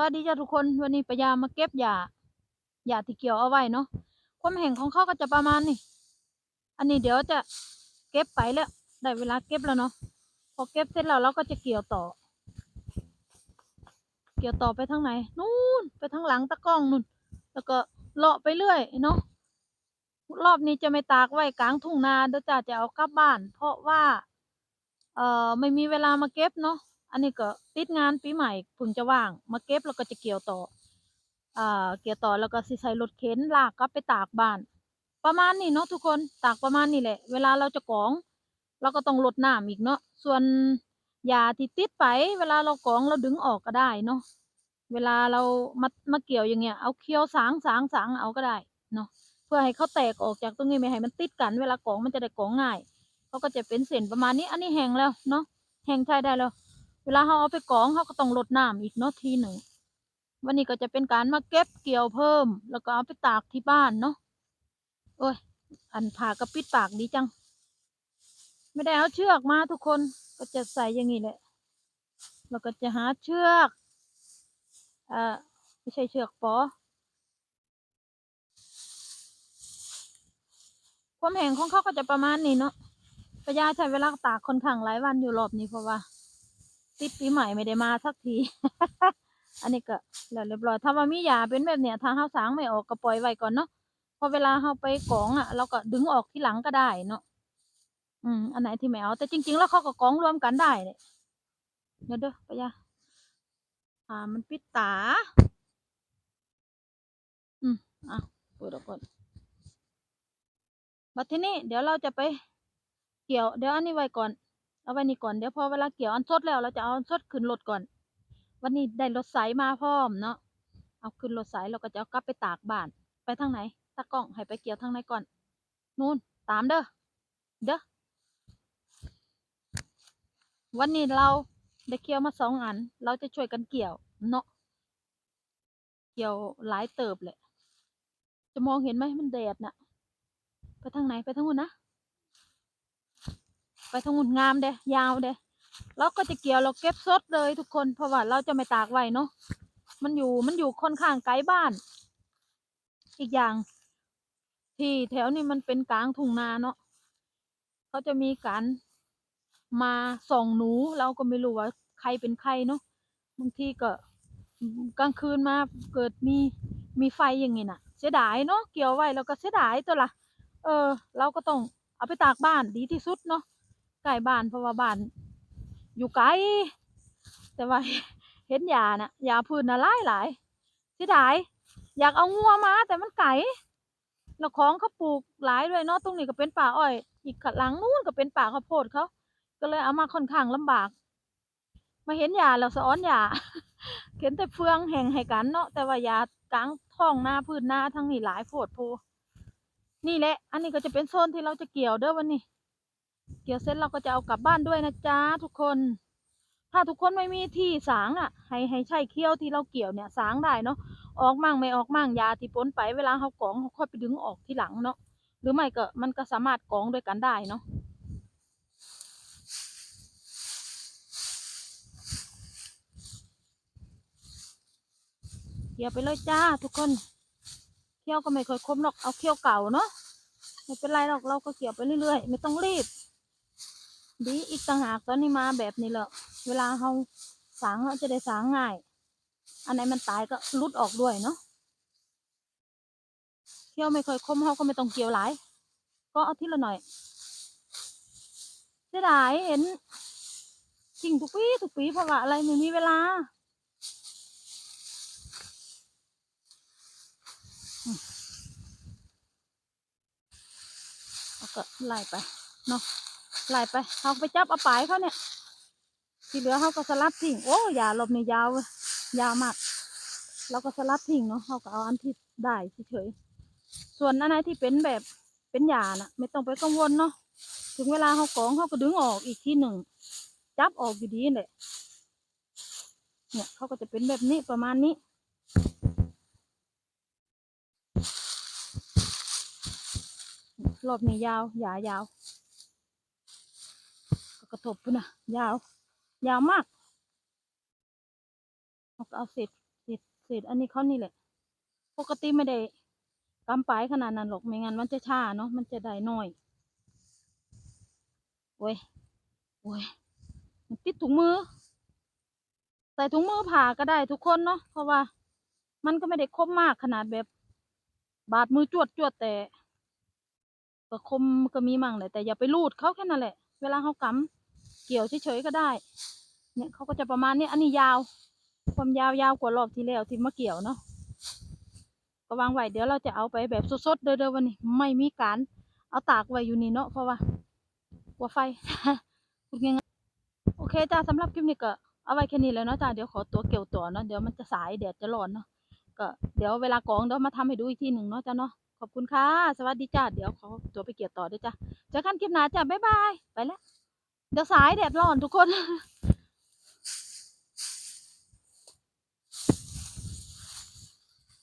วัสดีจ้าทุกคนวันนี้ปยามาเก็บหญ้าหญ้าที่เกี่ยวเอาไว้เนาะความแห้งของเขาก็จะประมาณนี้อันนี้เดี๋ยวจะเก็บไปแล้ว ได้เวลาเก็บแล้วเนาะพอเก็บเสร็จแล้วเราก็จะเกี่ยวต่อ เกี่ยวต่อไปทางไหนนู่นไปทางหลังตะกร้องนู่น แล้วก็เลาะไปเรื่อยเนาะรอบนี้จะไม่ตากไว้กลางทุ่งนาเดี๋ยวจ้าจะเอากลับบ้าน เพราะว่า เอ่อไม่มีเวลามาเก็บเนาะ อันนี้ก็ติดงานปีใหม่เพิ่งจะว่าง มาเก็บแล้วก็จะเกี่ยวต่ออ่าเกี่ยวต่อแล้วก็สิใส่รถเข็นลากกลับไปตากบ้าน ประมาณนี้เนาะทุกคนตากประมาณนี้แหละ เวลาเราจะกอง เราก็ต้องลดน้ำอีกเนาะส่วนยาที่ติดไป เวลาเรากองเราดึงออกก็ได้เนาะเวลาเรามามาเกี่ยวอย่างเงี้ยเอาเคี้ยวสางสางสางเอาก็ได้เนาะเพื่อให้เขาแตกออกจากตรงนี้ไม่ให้มันติดกัน เวลากองมันจะได้กองง่ายเขาก็จะเป็นเส้นประมาณนี้ อันนี้แห้งแล้วเนาะแห้งใช้ได้แล้ว วลาเขาเอาไปกองเขาก็ต้องลดน้ำอีกเนาะทีหนึ่ง วันนี้ก็จะเป็นการมาเก็บเกี่ยวเพิ่ม แล้วก็เอาไปตากที่บ้านเนาะโอ้ย อันผ่ากระปิดปากดีจัง ไม่ได้เอาเชือกมาทุกคนก็จะใส่อย่างนี้แหละ แล้วก็จะหาเชือกเอ่อไม่ใช่เชือกปอความแห้งของเขาก็จะประมาณนี้เนาะปะยาใช้เวลาตากค่อนข้างหลายวันอยู่รอบนี้เพราะว่า ติดปีใหม่ไม่ได้มาสักที อันนี้ก็แล้วเรียบร้อยถ้าว่ามียาเป็นแบบเนี้ยทางเฮาสางไม่ออกก็ปล่อยไว้ก่อนเนาะพอเวลาเฮาไปกองอะ เราก็ดึงออกที่หลังก็ได้เนาะอืมอันไหนที่ไม่เอาแต่จริง ๆ แล้วเขาก็กองรวมกันได้เนี่ยเดี๋ยวเด้อปะยาอ่ามันปิดตา อืมอะเปิดออกก่อนบัดทีนี้เดี๋ยวเราจะไปเกี่ยวเดี๋ยวอันนี้ไว้ก่อน เอาไว้นี่ก่อนเดี๋ยวพอเวลาเกี่ยวอันสดแล้วเราจะเอาอันสดขึ้นรถก่อน วันนี้ได้รถไสมาพร้อมเนาะเอาขึ้นรถไสเราก็จะเอากลับไปตากบ้าน ไปทางไหนตากล้องให้ไปเกี่ยวทางไหนก่อนนู่นตามเด้อเด้อวันนี้เราได้เกี่ยวมาสองอัน เราจะช่วยกันเกี่ยวเนาะเกี่ยวหลายเติบเลยจะมองเห็นไหมมันแดดน่ะ ไปทางไหนไปทางนู้นนะ ไปทางนู้นงามเด้ยาวเด้เราก็จะเกี่ยวเราเก็บสดเลยทุกคนเพราะว่าเราจะไม่ตากไว้เนาะมันอยู่มันอยู่ค่อนข้างไกลบ้าน อีกอย่าง ที่แถวนี้มันเป็นกลางทุ่งนาเนาะเขาจะมีการมาส่องหนู เราก็ไม่รู้ว่าใครเป็นใครเนาะบางทีก็กลางคืนมาเกิดมีมีไฟอย่างงี้น่ะ เสียดายเนาะเกี่ยวไว้แล้วก็เสียดายตัวละเออ เราก็ต้องเอาไปตากบ้านดีที่สุดเนาะ ใกล้บ้านเพราะว่าบ้าน อยู่ไกล แต่ว่าเห็นยาน่ะยาพื้นนะหลายหลายเสียดายอยากเอางัวมา แต่มันไกลแล้วของเขาปลูกหลายด้วยเนาะตรงนี้ก็เป็นป่าอ้อย อีกข้างหลังนู้นก็เป็นป่าข้าวโพดเขาก็เลยเอามาค่อนข้างลำบาก มาเห็นยาแล้วสะอ้อนยาเห็นแต่เฟืองแห่งให้กันเนาะแต่ว่ายากลางท้องหน้าพื้นนาทั้งนี้หลายโพดโพนี่แหละ อันนี้ก็จะเป็นโซนที่เราจะเกี่ยวเด้อวันนี้ เกี่ยวเสร็จเราก็จะเอากลับบ้านด้วยนะจ๊ะทุกคน ถ้าทุกคนไม่มีที่สางอะ ให้ให้ใช้เคี้ยวที่เราเกี่ยวเนี่ยสางได้เนาะออกมั่งไม่ออกมั่งยาที่ปนไปเวลาเขากรองเขาค่อยไปดึงออกที่หลังเนาะหรือไม่ก็มันก็สามารถกรองด้วยกันได้เนาะเกี่ยวไปเลยจ้าทุกคนเคี้ยวก็ไม่ค่อยคมหรอกเอาเคี้ยวเก่าเนาะไม่เป็นไรหรอกเราก็เกี่ยวไปเรื่อยๆ ไม่ต้องรีบ ดีอีกต่างหากตอนนี้มาแบบนี้แหละเวลาเขาสางเขาจะได้สางง่าย อันไหนมันตายก็รุดออกด้วยเนาะเคี่ยวไม่ค่อยคมเขาก็ไม่ต้องเกี่ยวหลาย ก็เอาทีละหน่อยเสียดายเห็นทิ้งทุกปีทุกปีเพราะว่าอะไรไม่มีเวลาอืมแล้วก็ไล่ไปเนาะ ไล่ไปเขาไปจับเอาปลายเขาเนี่ย ที่เหลือเขาก็สลัดทิ้งโอ้ยาหลบนี่ยาวเว้ยยาวมากเราก็สลัดทิ้งเนาะเขาก็เอาอันที่ได้เฉยส่วนอันไหนที่เป็นแบบเป็นยาน่ะ ไม่ต้องไปกังวลเนาะถึงเวลาเขากองเขาก็ดึงออกอีกที่หนึ่งจับออกอยู่ดีแหละเนี่ยเขาก็จะเป็นแบบนี้ประมาณนี้รอบนี้ยาวยายาว ก็กระทบพุ่นนะยาว ยาวมากเราก็เอาเศษเศษเศษอันนี้เขานี่แหละ ปกติไม่ได้กำปลายขนาดนั้นหรอกไม่งั้นมันจะช้าเนาะมันจะได้น้อยโอ้ยโอ้ยมันติดถุงมือ ใส่ถุงมือผ่าก็ได้ทุกคนเนาะเพราะว่า มันก็ไม่ได้คมมากขนาดแบบ บาดมือจวดจวดแต่ก็คมก็มีมั่งแหละแต่อย่าไปรูดเขาแค่นั้นแหละ เวลาเขากำ เกี่ยวเฉยๆก็ได้ เนี่ยเขาก็จะประมาณนี้อันนี้ยาว ความยาวยาวกว่ารอบที่แล้วที่มาเกี่ยวเนาะก็วางไว้เดี๋ยวเราจะเอาไปแบบสดๆเด้อๆวันนี้ ไม่มีการเอาตากไว้อยู่นี่เนาะเพราะว่ากลัวไฟพูดง่ายๆโอเคจ้าสำหรับคลิปนี้ก็เอาไว้แค่นี้แล้วเนาะจ้าเดี๋ยวขอตัวเกี่ยวตัวเนาะเดี๋ยวมันจะสายแดดจะร้อนเนาะก็เดี๋ยวเวลากองเดี๋ยวมาทำให้ดูอีกทีหนึ่งเนาะจ้าเนาะขอบคุณค่ะ สวัสดีจ้า เดี๋ยวขอตัวไปเกี่ยวต่อด้วยจ้าเจอกันคลิปหน้าจ้า บ๊ายบาย ไปแล้ว เดี๋ยวสายแดดร้อนทุกคน